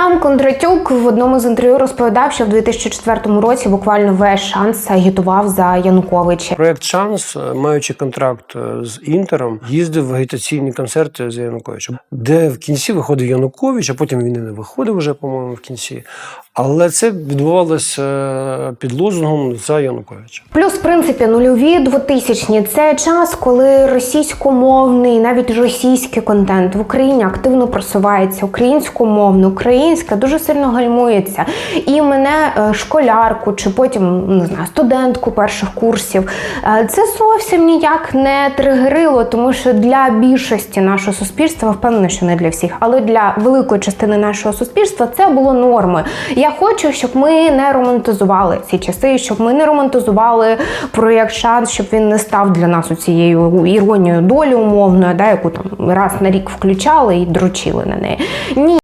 Сам Кондратюк в одному з інтерв'ю розповідав, що в 2004 році буквально весь шанс агітував за Януковича. Проект Шанс, е, маючи контракт е, з Інтером, їздив в агітаційні концерти за Януковичем, де в кінці виходив Янукович, а потім він і не виходив вже, по-моєму, в кінці. Але це відбувалося е, під лозунгом за Януковича. Плюс, в принципі, нульові 2000-ні – це час, коли російськомовний, навіть російський контент в Україні активно просувається, українськомовно, українська дуже сильно гальмується. І мене е, школярку чи потім не знаю, студентку перших курсів е, це зовсім ніяк не тригерило, тому що для більшості нашого суспільства, впевнена, що не для всіх, але для великої частини нашого суспільства це було нормою. Я хочу, щоб ми не романтизували ці часи, щоб ми не романтизували проєкт шанс, щоб він не став для нас цією іронією долі умовною, да, яку там раз на рік включали і дрочили на неї. Ні.